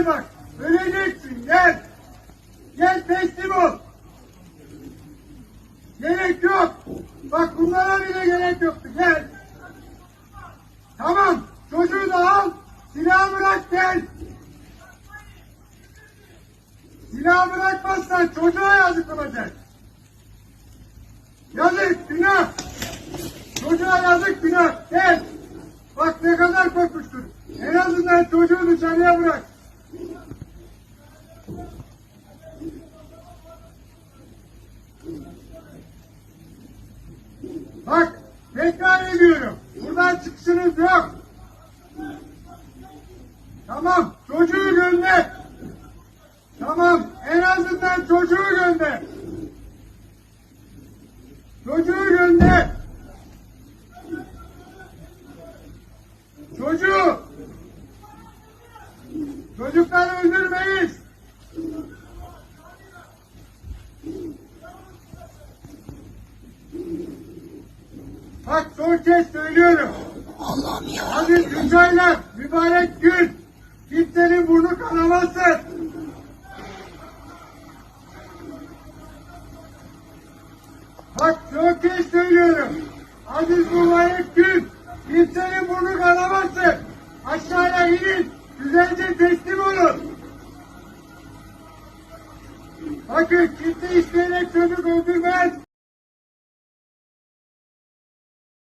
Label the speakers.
Speaker 1: gel bak. Öleceksin gel. Gel teslim ol. Gerek yok. Bak bunlara bile gerek yoktu. Gel. Tamam. Çocuğu da al. Silahı bırak gel. Silahı bırakmazsan çocuğa yazık olacak. Yazık, günah. Çocuğa yazık, günah. Gel. Bak ne kadar korkmuştur. En azından çocuğu dışarıya bırak. Bak, tekrar ediyorum. Buradan çıkışınız yok. Tamam, çocuğu gönder. Tamam, en azından çocuğu gönder. Çocuğu gönder. Çocuğu. Çocukları öldürmeyiz. Bak son kez söylüyorum.
Speaker 2: Allah'ım ya.
Speaker 1: Aziz Yücaylar, mübarek gün. Kimsenin burnu kanamasın. Bak son kez söylüyorum. Aziz mübarek gün. Kimsenin burnu kanamasın. Aşağıya inin. Güzelce teslim olun. Bakın kimse isteyerek çocuk öldürmez.